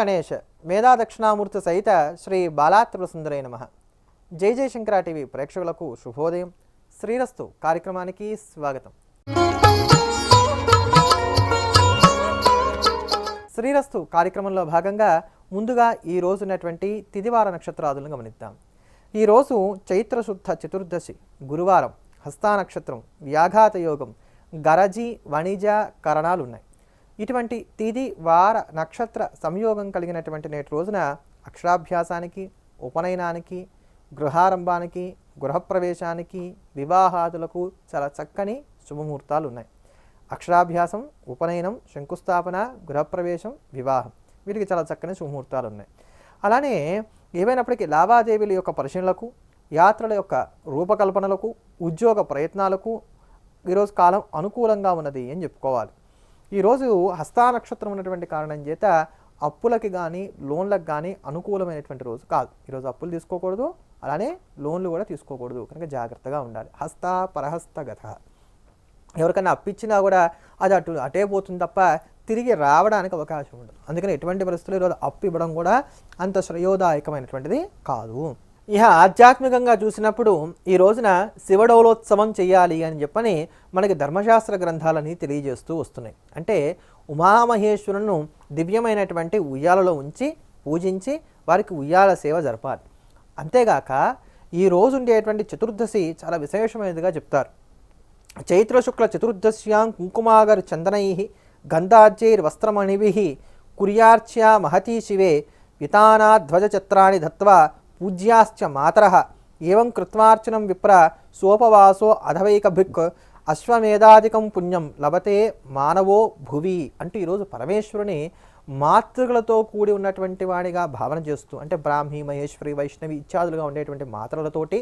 గణేష్ మేధా దక్షిణామూర్తి సహిత శ్రీ బాలాత్రిపుర సుందరై నమ. జై జయశంకర టీవీ ప్రేక్షకులకు శుభోదయం. శ్రీరస్తు కార్యక్రమానికి స్వాగతం. శ్రీరస్తు కార్యక్రమంలో భాగంగా ముందుగా ఈ రోజు ఉన్నటువంటి తిదివార నక్షత్రాదులను గమనిద్దాం. ఈరోజు చైత్రశుద్ధ చతుర్దశి గురువారం హస్తా నక్షత్రం వ్యాఘాత యోగం గరజి వణిజ కరణాలు ఉన్నాయి ఇటువంటి తిది వార నక్షత్ర సంయోగం కలిగినటువంటి నేటి రోజున అక్షరాభ్యాసానికి ఉపనయనానికి గృహారంభానికి గృహప్రవేశానికి వివాహాదులకు చాలా చక్కని శుభముహూర్తాలు ఉన్నాయి. అక్షరాభ్యాసం ఉపనయనం శంకుస్థాపన గృహప్రవేశం వివాహం వీటికి చాలా చక్కని శుభముహూర్తాలు ఉన్నాయి. అలానే ఏవైనప్పటికీ లావాదేవీల యొక్క పరిశీలనలకు యాత్రల యొక్క రూపకల్పనలకు ఉద్యోగ ప్రయత్నాలకు ఈరోజు కాలం అనుకూలంగా ఉన్నది అని చెప్పుకోవాలి. ఈరోజు హస్తానక్షత్రం ఉన్నటువంటి కారణం చేత అప్పులకి కానీ లోన్లకు కానీ అనుకూలమైనటువంటి రోజు కాదు. ఈరోజు అప్పులు తీసుకోకూడదు అలానే లోన్లు కూడా తీసుకోకూడదు. కనుక జాగ్రత్తగా ఉండాలి. హస్త పరహస్త గత. ఎవరికైనా అప్పిచ్చినా కూడా అది అటు అటే పోతుంది తప్ప తిరిగి రావడానికి అవకాశం ఉండదు. అందుకని ఎటువంటి పరిస్థితుల్లో ఈరోజు అప్పు ఇవ్వడం కూడా అంత శ్రేయోదాయకమైనటువంటిది కాదు. ఇక ఆధ్యాత్మికంగా చూసినప్పుడు ఈ రోజున శివడౌలోత్సవం చేయాలి అని చెప్పని మనకి ధర్మశాస్త్ర గ్రంథాలని తెలియజేస్తూ వస్తున్నాయి. అంటే ఉమామహేశ్వరును దివ్యమైనటువంటి ఉయ్యాలలో ఉంచి పూజించి వారికి ఉయ్యాల సేవ జరపాలి. అంతేగాక ఈ రోజు ఉండేటువంటి చతుర్దశి చాలా విశేషమైనదిగా చెప్తారు. చైత్ర శుక్ల చతుర్దశ్యాం కుంకుమాగర్ చందనై గంధాజ్యైర్వస్త్రమణిభి కుర్యార్చ్య మహతీ శివే వితానాధ్వజచత్రాన్ని దత్వా పూజ్యాశ్చ మాతర. ఏం కృత్వార్చనం విప్ర సోపవాసో అధవైకభిక్ అశ్వమేధాధికం పుణ్యం లభతే మానవో భువి అంటూ ఈరోజు పరమేశ్వరుని మాతృలతో కూడి ఉన్నటువంటి వాడిగా భావన చేస్తూ అంటే బ్రాహ్మి మహేశ్వరి వైష్ణవి ఇత్యాదులుగా ఉండేటువంటి మాతృలతోటి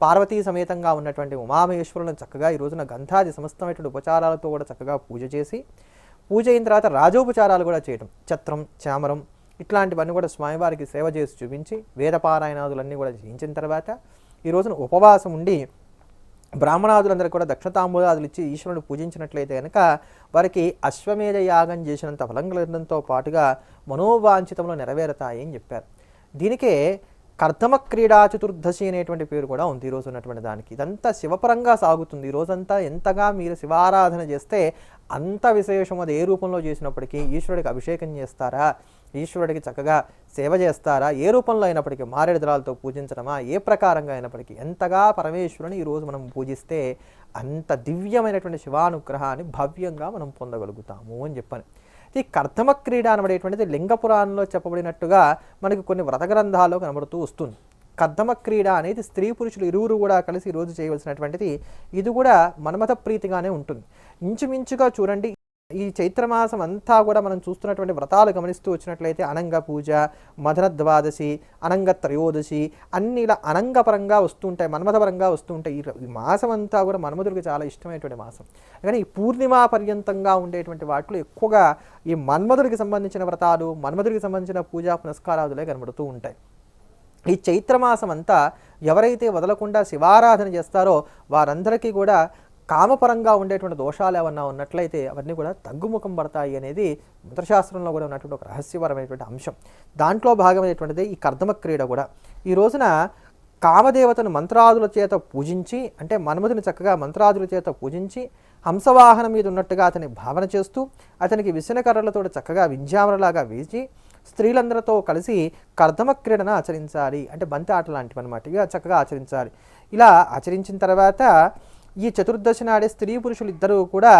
పార్వతీ సమేతంగా ఉన్నటువంటి ఉమామహేశ్వరులను చక్కగా ఈ రోజున గంధాది సమస్తమైనటువంటి ఉపచారాలతో కూడా చక్కగా పూజ చేసి పూజ అయిన తర్వాత రాజోపచారాలు కూడా చేయటం. ఛత్రం చామరం ఇట్లాంటివన్నీ కూడా స్వామివారికి సేవ చేసి చూపించి వేదపారాయణాదులన్నీ కూడా చేయించిన తర్వాత ఈ రోజున ఉపవాసం ఉండి బ్రాహ్మణాదులందరూ కూడా దక్షతాంబూలాదులు ఇచ్చి ఈశ్వరుని పూజించినట్లయితే కనుక వారికి అశ్వమేధ యాగం చేసినంత ఫలం కలగడంతో పాటుగా మనోవాంఛితంలో నెరవేరుతాయి అని చెప్పారు. దీనికే కర్దమ క్రీడా చతుర్దశి అనేటువంటి పేరు కూడా ఉంది ఈరోజు ఉన్నటువంటి దానికి. ఇదంతా శివపరంగా సాగుతుంది. ఈ రోజంతా ఎంతగా మీరు శివారాధన చేస్తే అంత విశేషం అది ఏ రూపంలో చేసినప్పటికీ ఈశ్వరుడికి అభిషేకం చేస్తారా? ఈశ్వరుడికి చక్కగా సేవ చేస్తారా? ఏ రూపంలో అయినప్పటికీ మారేడుదరాలతో పూజించడమా? ఏ ప్రకారంగా అయినప్పటికీ? ఎంతగా పరమేశ్వరుని ఈరోజు మనం పూజిస్తే అంత దివ్యమైనటువంటి శివానుగ్రహాన్ని భవ్యంగా మనం పొందగలుగుతాము అని చెప్పాను. ఈ కర్ధమ క్రీడ అనబడేటువంటిది లింగ పురాణంలో చెప్పబడినట్టుగా మనకి కొన్ని వ్రత గ్రంథాల్లో కనబడుతూ వస్తుంది. కర్ధమ క్రీడ అనేది స్త్రీ పురుషులు ఇరువురు కూడా కలిసి ఈరోజు చేయవలసినటువంటిది. ఇది కూడా మన్మథ ప్రీతిగానే ఉంటుంది. ఇంచుమించుగా చూడండి ఈ చైత్రమాసం అంతా కూడా మనం చూస్తున్నటువంటి వ్రతాలు గమనిస్తూ వచ్చినట్లయితే అనంగ పూజ మధుర ద్వాదశి అనంగ త్రయోదశి అన్ని ఇలా అనంగపరంగా వస్తుంటాయి మన్మథపరంగా వస్తుంటాయి. ఈ ఈ మాసం అంతా కూడా మన్మధుడికి చాలా ఇష్టమైనటువంటి మాసం. కానీ ఈ పూర్ణిమ పర్యంతంగా ఉండేటువంటి వాటిలో ఎక్కువగా ఈ మన్మధుడికి సంబంధించిన వ్రతాలు మన్మధుడికి సంబంధించిన పూజా పునస్కారాదులే కనబడుతూ ఉంటాయి. ఈ చైత్రమాసం అంతా ఎవరైతే వదలకుండా శివారాధన చేస్తారో వారందరికీ కూడా కామపరంగా ఉండేటువంటి దోషాలు ఏమన్నా ఉన్నట్లయితే అవన్నీ కూడా తగ్గుముఖం పడతాయి అనేది మంత్రశాస్త్రంలో కూడా ఉన్నటువంటి ఒక రహస్యపరమైనటువంటి అంశం. దాంట్లో భాగమైనటువంటిది ఈ కర్దమ క్రీడ కూడా. ఈ రోజున కామదేవతను మంత్రాదుల చేత పూజించి అంటే మన్మధుని చక్కగా మంత్రాదుల చేత పూజించి హంసవాహనం మీద ఉన్నట్టుగా అతని భావన చేస్తూ అతనికి విసనకర్రలతో చక్కగా వింజామరలాగా వేసి స్త్రీలందరితో కలిసి కర్దమ క్రీడను ఆచరించాలి. అంటే బంతి ఆట లాంటివి అనమాట ఇక చక్కగా ఆచరించాలి. ఇలా ఆచరించిన తర్వాత ఈ చతుర్దశి నాడే స్త్రీ పురుషులు ఇద్దరూ కూడా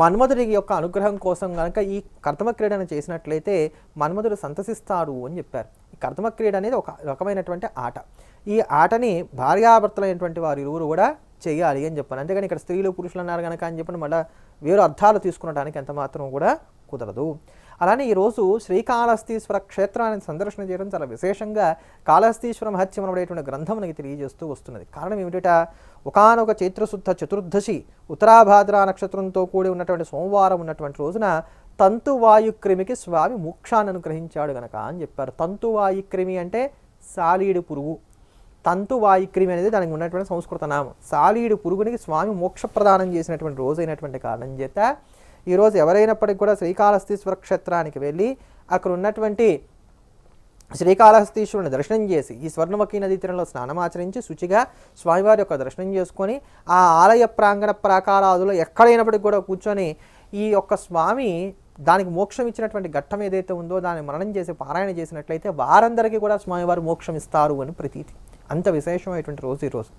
మన్మధుడి యొక్క అనుగ్రహం కోసం కనుక ఈ కర్తమ క్రీడను చేసినట్లయితే మన్మధుడు సంతసిస్తాడు అని చెప్పారు. ఈ కర్తమ క్రీడ అనేది ఒక రకమైనటువంటి ఆట. ఈ ఆటని భార్యాభర్తలైనటువంటి వారు ఇరువురు కూడా చేయాలి అని చెప్పాను అంతేగాని ఇక్కడ స్త్రీలు పురుషులు అన్నారు కనుక అని చెప్పి మళ్ళీ వేరు అర్థాలు తీసుకునడానికి ఎంత మాత్రం కూడా కుదరదు. అలానే ఈరోజు శ్రీకాళహస్తీశ్వర క్షేత్రాన్ని సందర్శన చేయడం చాలా విశేషంగా కాళహస్తీశ్వర మహత్యం అనేటువంటి గ్రంథం మనకి తెలియజేస్తూ వస్తున్నది. కారణం ఏమిటట? ఒకనొక చైత్రశుద్ధ చతుర్దశి ఉత్తరాభాద్ర నక్షత్రంతో కూడి ఉన్నటువంటి సోమవారం ఉన్నటువంటి రోజున తంతువాయుక్రిమికి స్వామి మోక్షాన్ని అనుగ్రహించాడు గనక అని చెప్పారు. తంతువాయుక్రిమి అంటే సాలీడు పురుగు. తంతువాయుక్రిమి అనేది దానికి ఉన్నటువంటి సంస్కృత నామం. సాలీడు పురుగునికి స్వామి మోక్ష ప్రదానం చేసినటువంటి రోజు అయినటువంటి కారణం చేత ఈరోజు ఎవరైనప్పటికీ కూడా శ్రీకాళహస్తీశ్వర క్షేత్రానికి వెళ్ళి అక్కడ ఉన్నటువంటి శ్రీకాళహస్తీశ్వరుని దర్శనం చేసి ఈ స్వర్ణముఖి నదీ తీరంలో స్నానమాచరించి శుచిగా స్వామివారి యొక్క దర్శనం చేసుకొని ఆ ఆలయ ప్రాంగణ ప్రాకారాదులో ఎక్కడైనప్పటికీ కూడా కూర్చొని ఈ యొక్క స్వామి దానికి మోక్షం ఇచ్చినటువంటి ఘట్టం ఏదైతే ఉందో దాన్ని మరణం చేసి పారాయణ చేసినట్లయితే వారందరికీ కూడా స్వామివారు మోక్షం ఇస్తారు అని ప్రతీతి. అంత విశేషమైనటువంటి రోజు ఈరోజు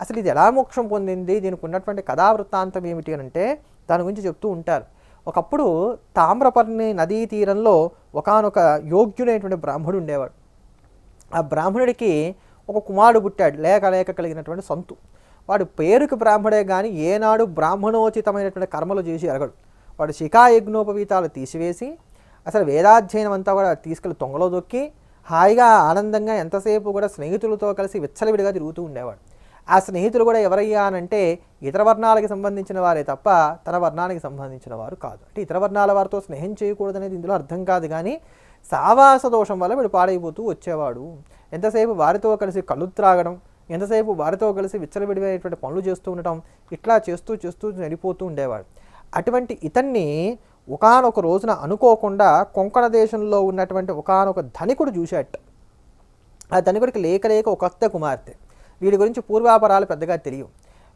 అసలు ఇది ఎలా మోక్షం పొందింది? దీనికి ఉన్నటువంటి కథా వృత్తాంతం ఏమిటి అంటే దాని గురించి చెప్తూ ఉంటారు. ఒకప్పుడు తామ్రపర్ణి నదీ తీరంలో ఒకానొక యోగ్యుడైనటువంటి బ్రాహ్మడు ఉండేవాడు. ఆ బ్రాహ్మణుడికి ఒక కుమారుడు పుట్టాడు లేక లేక కలిగినటువంటి సంతు. వాడు పేరుకి బ్రాహ్మడే కానీ ఏనాడు బ్రాహ్మణోచితమైనటువంటి కర్మలు చేసి ఎరగడు. వాడు శిఖాయజ్ఞోపవీతాలు తీసివేసి అసలు వేదాధ్యయనం అంతా కూడా తీసుకెళ్ళి తొంగలో దొక్కి హాయిగా ఆనందంగా ఎంతసేపు కూడా స్నేహితులతో కలిసి విచ్చలవిడిగా తిరుగుతూ ఉండేవాడు. ఆ స్నేహితులు కూడా ఎవరయ్యా అనంటే ఇతర వర్ణాలకి సంబంధించిన వారే తప్ప తన వర్ణానికి సంబంధించిన వారు కాదు. అంటే ఇతర వర్ణాల వారితో స్నేహం చేయకూడదనేది ఇందులో అర్థం కాదు కానీ సావాస దోషం వల్ల వీడు పాడైపోతూ వచ్చేవాడు. ఎంతసేపు వారితో కలిసి కళ్ళు త్రాగడం ఎంతసేపు వారితో కలిసి విచ్చలవిడిపోయేటువంటి పనులు చేస్తూ ఉండటం ఇట్లా చేస్తూ చేస్తూ నడిపోతూ ఉండేవాడు. అటువంటి ఇతన్ని ఒకానొక రోజున అనుకోకుండా కొంకణ దేశంలో ఉన్నటువంటి ఒకానొక ధనికుడు చూశాట ఆ ధనికుడికి లేక లేక ఒక అత్త కుమార్తె. వీడి గురించి పూర్వాపరాలు పెద్దగా తెలియవు.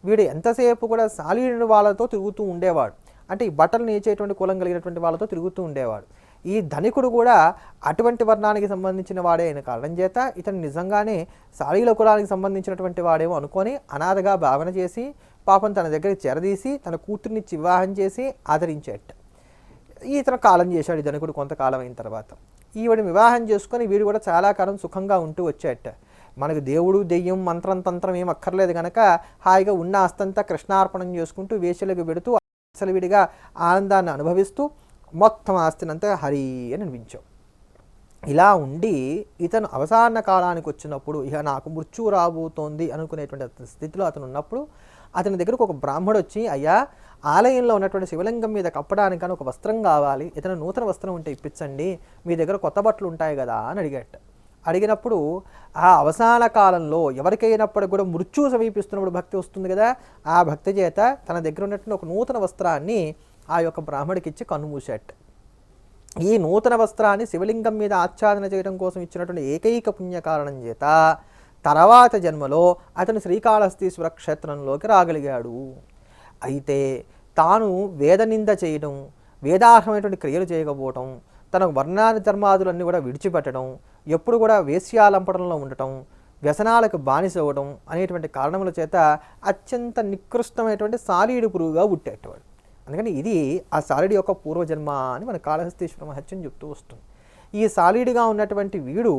వీడు ఎంతసేపు కూడా సాలీడు వాళ్ళతో తిరుగుతూ ఉండేవాడు. అంటే ఈ బట్టలు నేచేటువంటి కులం కలిగినటువంటి వాళ్ళతో తిరుగుతూ ఉండేవాడు. ఈ ధనికుడు కూడా అటువంటి వర్ణానికి సంబంధించిన వాడే అయిన కారణం చేత ఇతను నిజంగానే సాలీల కులానికి సంబంధించినటువంటి వాడేమో అనుకొని అనాథగా భావన చేసి పాపం తన దగ్గరికి చేరదీసి తన కూతుర్నిచ్చి వివాహం చేసి ఆదరించేట. ఇతను కాలం చేశాడు ధనికుడు కొంతకాలం అయిన తర్వాత. ఈవిడ వివాహం చేసుకొని వీడు కూడా చాలా కాలం సుఖంగా ఉంటూ వచ్చేట. మనకు దేవుడు దెయ్యం మంత్రం తంత్రం ఏం అక్కర్లేదు కనుక హాయిగా ఉన్న అస్తంతా కృష్ణార్పణం చేసుకుంటూ వేషలకు పెడుతూ విడిగా ఆనందాన్ని అనుభవిస్తూ మొత్తం ఆస్తినంతా హరి అని అనిపించాం ఇలా ఉండి ఇతను అవసాన కాలానికి వచ్చినప్పుడు ఇక నాకు మృత్యు రాబోతోంది అనుకునేటువంటి స్థితిలో అతను ఉన్నప్పుడు అతని దగ్గరకు ఒక బ్రాహ్మడు వచ్చి అయ్యా ఆలయంలో ఉన్నటువంటి శివలింగం మీద కప్పడానికని ఒక వస్త్రం కావాలి. ఇతను నూతన వస్త్రం ఉంటే ఇప్పించండి. మీ దగ్గర కొత్త బట్టలు ఉంటాయి కదా అని అడిగాట. అడిగినప్పుడు ఆ అవసాన కాలంలో ఎవరికైనప్పుడు కూడా మృత్యు సమీపిస్తున్నప్పుడు భక్తి వస్తుంది కదా ఆ భక్తి చేత తన దగ్గర ఉన్నటువంటి ఒక నూతన వస్త్రాన్ని ఆ యొక్క బ్రాహ్మడికి ఇచ్చి కన్నుమూసేట ఈ నూతన వస్త్రాన్ని శివలింగం మీద ఆచ్ఛాదన చేయడం కోసం ఇచ్చినటువంటి ఏకైక పుణ్య కారణం చేత తర్వాత జన్మలో అతను శ్రీకాళహస్తీశ్వర క్షేత్రంలోకి రాగలిగాడు. అయితే తాను వేదనింద చేయడం వేదార్హమైనటువంటి క్రియలు చేయకపోవటం తన వర్ణాది ధర్మాదులన్నీ కూడా విడిచిపెట్టడం ఎప్పుడు కూడా వేశ్యాలంపడంలో ఉండటం వ్యసనాలకు బానిస అవ్వడం అనేటువంటి కారణముల చేత అత్యంత నికృష్టమైనటువంటి సాలీడు పురుగుగా ఉట్టేటవాడు. అందుకని ఇది ఆ సాలీడు యొక్క పూర్వజన్మ అని మన కాళహస్తీశ్వర మహత్యం చెప్తూ వస్తుంది. ఈ సాలీడుగా ఉన్నటువంటి వీడు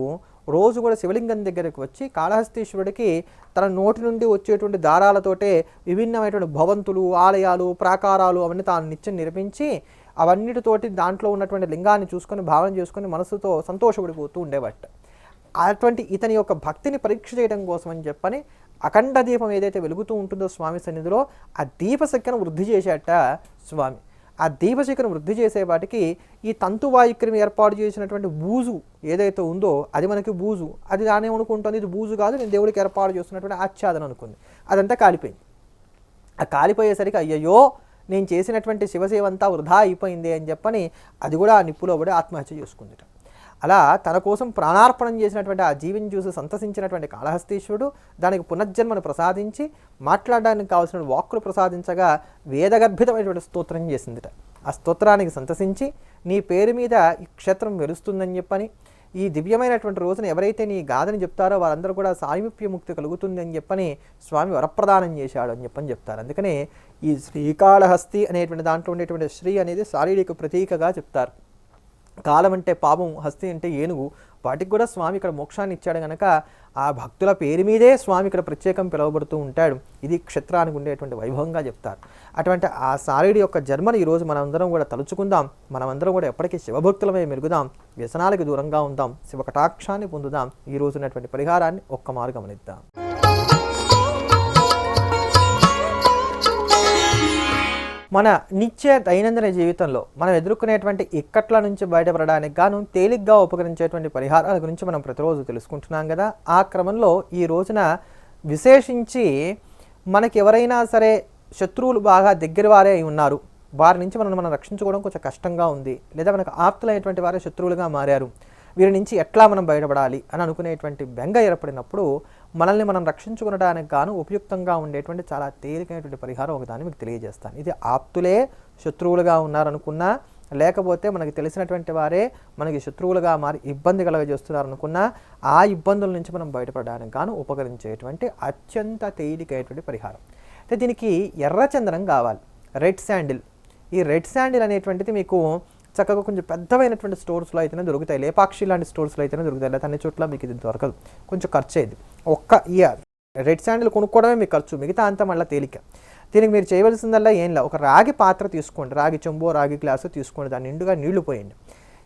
రోజు కూడా శివలింగం దగ్గరకు వచ్చి కాళహస్తీశ్వరుడికి తన నోటి నుండి వచ్చేటువంటి దారాలతోటే విభిన్నమైనటువంటి భవంతులు ఆలయాలు ప్రాకారాలు అవన్నీ తాను నిత్యం నిర్మించి అవన్నిటితోటి దాంట్లో ఉన్నటువంటి లింగాన్ని చూసుకొని భావన చేసుకొని మనసుతో సంతోషపడిపోతూ ఉండేవాట. అటువంటి ఇతని యొక్క భక్తిని పరీక్ష చేయడం కోసం అని చెప్పని అఖండ దీపం ఏదైతే వెలుగుతూ ఉంటుందో స్వామి సన్నిధిలో ఆ దీపశక్తిని వృద్ధి చేశాట స్వామి. ఆ దీపశిఖను వృద్ధి చేసే వాటికి ఈ తంతువాయుక్రిమి ఏర్పాటు చేసినటువంటి బూజు ఏదైతే ఉందో అది మనకి బూజు. అది దాని అనుకుంటుంది ఇది బూజు కాదు నేను దేవుడికి ఏర్పాటు చేస్తున్నటువంటి ఆచ్ఛాదన అనుకుంది. అదంతా కాలిపోయింది. ఆ కాలిపోయేసరికి అయ్యయ్యో నేను చేసినటువంటి శివసేవ అంతా వృధా అయిపోయింది అని చెప్పని అది కూడా ఆ నిప్పులో పడి ఆత్మహత్య చేసుకుందిట. అలా తన కోసం ప్రాణార్పణం చేసినటువంటి ఆ జీవిని చూసి సంతసించినటువంటి కాళహస్తీశ్వరుడు దానికి పునర్జన్మను ప్రసాదించి మాట్లాడడానికి కావాల్సిన వాక్కులు ప్రసాదించగా వేదగర్భితమైనటువంటి స్తోత్రం చేసిందిట. ఆ స్తోత్రానికి సంతసించి నీ పేరు మీద ఈ క్షేత్రం వెలుస్తుందని చెప్పని ఈ దివ్యమైనటువంటి రోజున ఎవరైతే నీ గాథని చెప్తారో వారందరూ కూడా సామీప్య ముక్తి కలుగుతుంది అని చెప్పని స్వామి వరప్రదానం చేశాడు అని చెప్పని చెప్తారు. అందుకనే ఈ శ్రీకాళహస్తి అనేటువంటి దాంట్లో ఉండేటువంటి శ్రీ అనేది శారీరక ప్రతీకగా చెప్తారు. కాలం అంటే పాపం హస్తి అంటే ఏనుగు. వాటికి కూడా స్వామి ఇక్కడ మోక్షాన్ని ఇచ్చాడు కనుక ఆ భక్తుల పేరు మీదే స్వామి ఇక్కడ ప్రత్యేకం పిలువబడుతూ ఉంటాడు. ఇది క్షేత్రానికి ఉండేటువంటి వైభవంగా చెప్తారు. అటువంటి ఆ సారీడి యొక్క జన్మను ఈరోజు మనందరం కూడా తలుచుకుందాం. మనమందరం కూడా ఎప్పటికీ శివభక్తులమే మెరుగుదాం వ్యసనాలకు దూరంగా ఉందాం. శివ కటాక్షాన్ని పొందుదాం. ఈ రోజు ఉన్నటువంటి పరిహారాన్ని ఒక్క మార్గం అనిద్దాం. మన నిత్య దైనందిన జీవితంలో మనం ఎదుర్కొనేటువంటి ఇక్కట్ల నుంచి బయటపడడానికి గాను తేలిగ్గా ఉపకరించేటువంటి పరిహారాల గురించి మనం ప్రతిరోజు తెలుసుకుంటున్నాం కదా. ఆ క్రమంలో ఈ రోజున విశేషించి మనకి ఎవరైనా సరే శత్రువులు బాగా దగ్గర వారే అయి ఉన్నారు. వారి నుంచి మనం మనం రక్షించుకోవడం కొంచెం కష్టంగా ఉంది. లేదా మనకు ఆప్తులైనటువంటి వారే శత్రువులుగా మారారు. వీరి నుంచి ఎట్లా మనం బయటపడాలి అని అనుకునేటువంటి బెంగ ఏర్పడినప్పుడు మనల్ని మనం రక్షించుకునడానికి గాను ఉపయుక్తంగా ఉండేటువంటి చాలా తేలికైనటువంటి పరిహారం ఒకదాన్ని మీకు తెలియజేస్తాను. ఇది ఆప్తులే శత్రువులుగా ఉన్నారనుకున్నా లేకపోతే మనకి తెలిసినటువంటి వారే మనకి శత్రువులుగా మారి ఇబ్బంది కలగజేస్తున్నారు అనుకున్నా ఆ ఇబ్బందుల నుంచి మనం బయటపడడానికి గాను ఉపకరించేటువంటి అత్యంత తేలికైనటువంటి పరిహారం. అయితే దీనికి ఎర్రచందనం కావాలి. Red sandal. ఈ రెడ్ శాండిల్ అనేటువంటిది మీకు చక్కగా కొంచెం పెద్దవైనటువంటి స్టోర్స్లో అయితేనే దొరుకుతాయి. లేపాక్షి లాంటి స్టోర్స్లో అయితేనే దొరుకుతాయి. లేదా అన్ని చోట్ల మీకు ఇది దొరకదు. కొంచెం ఖర్చు అయ్యింది ఒక్క ఇయర్ రెడ్ శాండిల్ కొనుక్కోవడమే మీ ఖర్చు. మిగతా అంతా మళ్ళీ తేలిక. దీనికి మీరు చేయవలసిందల్లా ఏం ఒక రాగి పాత్ర తీసుకోండి. రాగి చెంబో రాగి గ్లాసు తీసుకోండి. దాని నిండుగా నీళ్ళు పోయండి.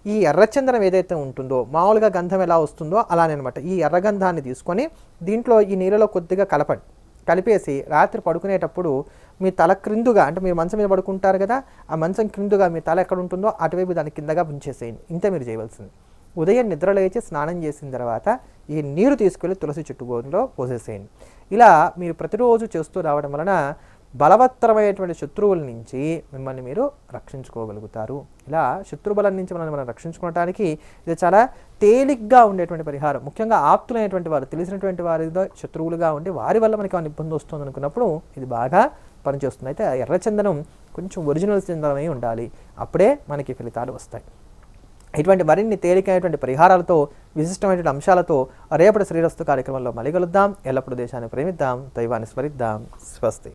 ఈ ఎర్రచందనం ఏదైతే ఉంటుందో మామూలుగా గంధం ఎలా వస్తుందో అలానే అనమాట ఈ ఎర్రగంధాన్ని తీసుకొని దీంట్లో ఈ నీళ్ళలో కొద్దిగా కలపండి. కలిపేసి రాత్రి పడుకునేటప్పుడు మీ తల క్రిందుగా అంటే మీరు మంచం మీద పడుకుంటారు కదా ఆ మంచం క్రిందుగా మీ తల ఎక్కడ ఉంటుందో అటువైపు దాని కిందగా ఉంచేసేయండి. ఇంత మీరు చేయవలసింది. ఉదయం నిద్రలేచి స్నానం చేసిన తర్వాత ఈ నీరు తీసుకెళ్ళి తులసి చుట్టుబోలో పోసేసేయండి. ఇలా మీరు ప్రతిరోజు చేస్తూ రావడం వలన బలవత్తరమైనటువంటి శత్రువుల నుంచి మిమ్మల్ని మీరు రక్షించుకోగలుగుతారు. ఇలా శత్రుబలం నుంచి మనల్ని మనం రక్షించుకోవడానికి ఇది చాలా తేలిగ్గా ఉండేటువంటి పరిహారం. ముఖ్యంగా ఆప్తులైనటువంటి వారు తెలిసినటువంటి వారితో శత్రువులుగా ఉండి వారి వల్ల మనకి ఇబ్బంది వస్తుంది అనుకున్నప్పుడు ఇది బాగా పనిచేస్తుంది. అయితే ఆ ఎర్రచందనం కొంచెం ఒరిజినల్ చందనమై ఉండాలి. అప్పుడే మనకి ఫలితాలు వస్తాయి. ఇటువంటి మరిన్ని తేలికైనటువంటి పరిహారాలతో విశిష్టమైనటువంటి అంశాలతో రేపటి శ్రీరస్తు కార్యక్రమంలో మళ్ళీ కలుద్దాం. ఎల్లప్పుడూ దేశాన్ని ప్రేమిద్దాం. దైవాన్ని స్మరిద్దాం. స్వస్తి.